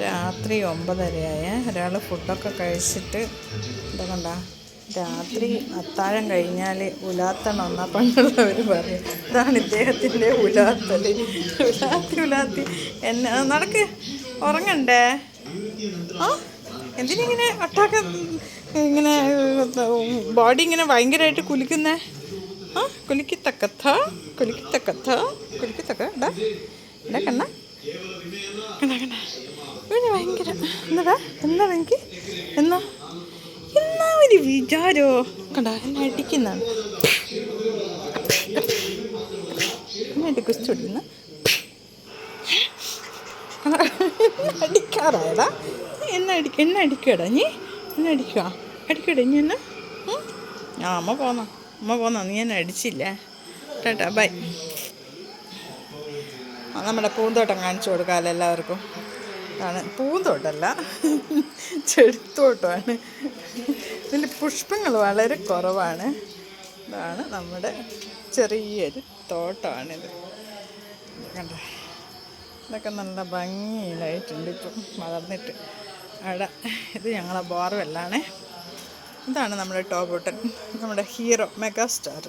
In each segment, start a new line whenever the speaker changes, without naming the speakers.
രാത്രി ഒമ്പതരയായ. ഒരാൾ ഫുഡൊക്കെ കഴിച്ചിട്ട് എന്താ കണ്ട? രാത്രി അത്താഴം കഴിഞ്ഞാൽ ഉലാത്തണം എന്നാ പണ്ടുള്ളവർ പറയും അതാണ് ഇദ്ദേഹത്തിന്റെ ഉലാത്തൽ ഉലാത്തി ഉലാത്തി. എന്നെ നടക്ക്. ഉറങ്ങണ്ടേ? ആ? എന്തിനിങ്ങനെ അട്ടാക്ക ഇങ്ങനെ ബോഡി ഇങ്ങനെ ഭയങ്കരമായിട്ട് കുലിക്കുന്നേ? ആ കുലിക്കത്തക്കത്ത കുലിക്കത്തക്കത്ത കുലിക്കത്തക്ക. ഇടാ ഇടാ കണ്ണ. കണ്ട? ഭയങ്കര എന്താ എന്നാ എനിക്ക് എന്നാ? എന്നാ ഒരു വിചാരോ? കണ്ട? എന്നെ അടിക്കുന്നതാണ് എന്നിട്ട് കുറിച്ച് വിടുന്ന അടിക്കാറായടാ എന്നെ എന്നെ അടിക്കടാ നീ എന്നെ അടിക്കുക അടിക്കടാ നീ? എന്നെ? ആ അമ്മ പോന്നാ. അമ്മ പോന്നാ. നീ എന്നെ അടിച്ചില്ലേ? Tata bye. നമ്മുടെ പൂന്തോട്ടം കാണിച്ചു കൊടുക്കാമല്ലോ എല്ലാവർക്കും. ആണ് പൂന്തോട്ടമല്ല ചെടിത്തോട്ടമാണ്. ഇതിൽ പുഷ്പങ്ങൾ വളരെ കുറവാണ്. ഇതാണ് നമ്മുടെ ചെറിയൊരു തോട്ടമാണിത്. കണ്ട? ഇതൊക്കെ നല്ല ഭംഗിയിലായിട്ടുണ്ട് ഇപ്പം വളർന്നിട്ട്. അവിടെ ഇത് ഞങ്ങളെ ബോർവെല്ലാണ്. ഇതാണ് നമ്മുടെ ടോബോട്ടൻ നമ്മുടെ hero mega star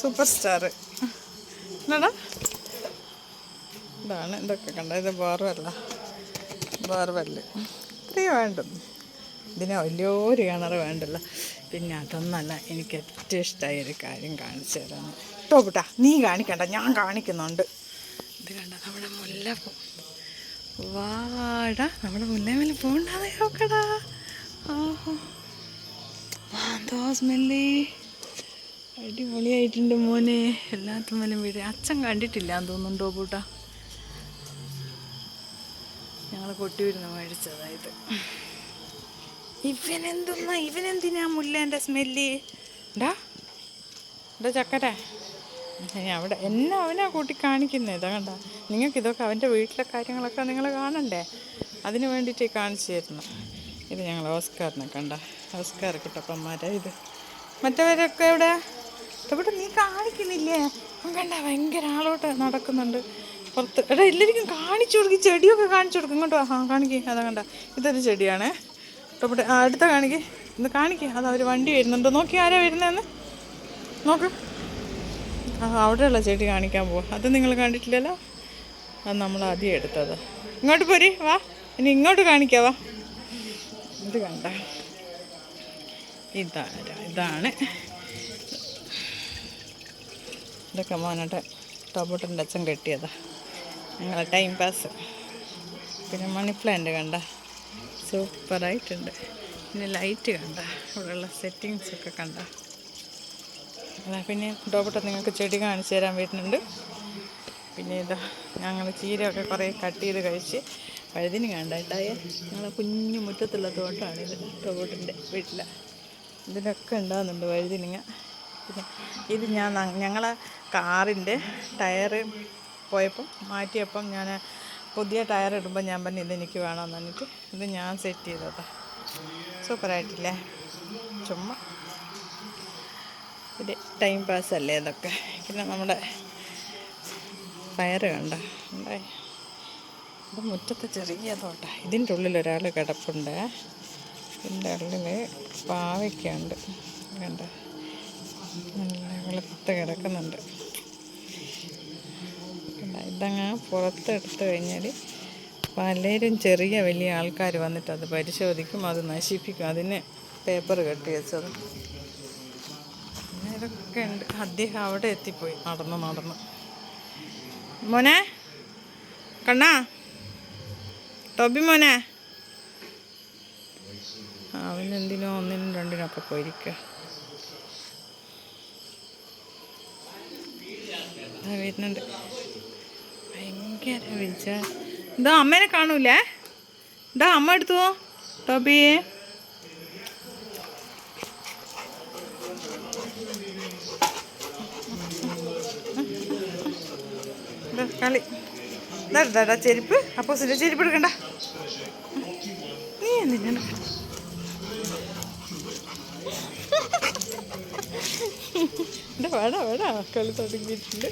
super star എന്നാടാ? ഇതാണ്. ഇതൊക്കെ കണ്ട? ഇത് ബോർവല്ല ബോർവെല്ല് ഇത്രയും വേണ്ടത് ഇതിന് വലിയൊരു കിണർ വേണ്ടല്ല. പിന്നെ അതൊന്നല്ല എനിക്ക് ഏറ്റവും ഇഷ്ടമായ ഒരു കാര്യം കാണിച്ചു തരാം കേട്ടോ കുട്ടാ നീ കാണിക്കണ്ട. ഞാൻ കാണിക്കുന്നുണ്ട്. ഇത് കണ്ട? നമ്മുടെ മുല്ലപ്പൂ വാടാ നമ്മുടെ മുല്ലമേൽ പോണ്ടാതെ നോക്കടാ. ഓഹോ. എന്തോ അടിപൊളിയായിട്ടുണ്ട് മോനെ. എല്ലാത്തും മേലും വീട് അച്ഛൻ കണ്ടിട്ടില്ല എന്ന് തോന്നുന്നുണ്ടോ പൂട്ടാ? ഞങ്ങൾ കൊട്ടിയൂരിന്ന് മേടിച്ചതായത്. ഇവനെന്തെന്നാ ഇവനെന്തിനാ മുല്ലേന്റെ സ്മെല്ല് ഡാ ഡാ ചക്കരെ. അവിടെ എന്നെ അവനാ കൂട്ടി കാണിക്കുന്നത് ഇതാ കണ്ട നിങ്ങൾക്ക് ഇതൊക്കെ അവന്റെ വീട്ടിലെ കാര്യങ്ങളൊക്കെ നിങ്ങൾ കാണണ്ടേ? അതിന് വേണ്ടിയിട്ട് കാണിച്ചു തരുന്നു ഇത് ഞങ്ങൾ ഓസ്കാറിനെ കണ്ട. ഓസ്കാർ കുട്ടപ്പന്മാരെ ഇത്. മറ്റവരൊക്കെ എവിടെ? ഇവിടെ നീ കാണിക്കുന്നില്ലേ? കണ്ട ഭയങ്കര ആളോട്ട് നടക്കുന്നുണ്ട്. പുറത്ത്. എടാ എല്ലാവർക്കും കാണിച്ചു കൊടുക്കും. ചെടിയൊക്കെ കാണിച്ചു കൊടുക്കും. ഇങ്ങോട്ട് ആ കാണിക്കേ. അതാ കണ്ട. ഇതൊരു ചെടിയാണ്. ഇവിടെ ആ അടുത്ത കാണിക്കേ. ഇന്ന് കാണിക്കേ. അതാ ഒരു വണ്ടി വരുന്നുണ്ട്. നോക്കി ആരാ വരുന്നതെന്ന്? നോക്ക്. ആ അവിടെയുള്ള ചെടി കാണിക്കാൻ പോവാം. അത് നിങ്ങൾ കണ്ടിട്ടില്ലല്ലോ? അത് നമ്മൾ ആദ്യം എടുത്തത്. ഇങ്ങോട്ട് പോരി. വാ. ഇനി ഇങ്ങോട്ട് കാണിക്കാവാ ഇത് കണ്ട. ഇതാ ഇതാണ്. ഇതൊക്കെ മോനട്ടെ ടോബോട്ടിന്റെ അച്ഛൻ കെട്ടിയതാ. ഞങ്ങളെ ടൈം പാസ് പിന്നെ മണി പ്ലാന്റ് കണ്ട. സൂപ്പറായിട്ടുണ്ട്. പിന്നെ ലൈറ്റ് കണ്ട. ഇവിടെയുള്ള സെറ്റിങ്സൊക്കെ കണ്ട. അതാ പിന്നെ ടോബോട്ട നിങ്ങൾക്ക് ചെടി കാണിച്ചു തരാൻ വരുന്നുണ്ട്. പിന്നെ ഇതാ ഞങ്ങൾ ചീരയൊക്കെ കുറേ കട്ട് ചെയ്ത് കഴിച്ച് പഴുതിന് കണ്ടായ ഞങ്ങളെ കുഞ്ഞു മുറ്റത്തുള്ള തോട്ടമാണ് ഇത് ടോബോട്ടിന്റെ വീട്ടിൽ ഇതിലൊക്കെ ഉണ്ടാകുന്നുണ്ട് വഴുതിനിങ്ങ. പിന്നെ ഇത് ഞാൻ ഞങ്ങളെ കാറിന്റെ ടയറ് പോയപ്പം മാറ്റിയപ്പം ഞാൻ പുതിയ ടയർ ഇടുമ്പോൾ ഞാൻ പറഞ്ഞു ഇതെനിക്ക് വേണമെന്ന് പറഞ്ഞിട്ട് ഇത് ഞാൻ സെറ്റ് ചെയ്തതാ. സൂപ്പറായിട്ടില്ലേ? ചുമ്മാ. ഒരു ടൈം പാസ് അല്ലേ ഇതൊക്കെ? പിന്നെ നമ്മുടെ പയറ് കണ്ട. ഉണ്ടായി ഇത് മുറ്റത്ത് ചെറിയ തോട്ട. ഇതിന്റെ ഉള്ളിൽ ഒരാൾ കിടപ്പുണ്ട്. ഇതിന്റെ ഉള്ളിൽ പാവയ്ക്കുണ്ട് കണ്ട? നല്ല വെളുത്ത് കിടക്കുന്നുണ്ട്. ഇതങ്ങ് പുറത്തെടുത്ത് കഴിഞ്ഞാൽ പലരും ചെറിയ വലിയ ആൾക്കാർ വന്നിട്ട് അത് പരിശോധിക്കും അത് നശിപ്പിക്കും. അതിന് പേപ്പർ കെട്ടി വെച്ചത്. ഇതൊക്കെ ഉണ്ട്. അദ്ദേഹം അവിടെ എത്തിപ്പോയി നടന്ന് നടന്ന്. മോനെ? കണ്ണാ? ടോബി മോനെ? അവനെന്തിനോ ഒന്നിനും രണ്ടിനും ഒക്കെ പോയിരിക്കുക വരുന്നുണ്ട്. ഭയങ്കര വിളിച്ച ഇതാ അമ്മേനെ കാണൂലേ? ഇതാ അമ്മ എടുത്തുവോ ടോബിയെ കളി. ഇതാ ചെരുപ്പ്. അപ്പോസിന്റെ ചെരുപ്പ് എടുക്കണ്ട. നീ എന്തിനാണ് വേടാ വേടാ. കളി തുടങ്ങിയിട്ടുണ്ട്.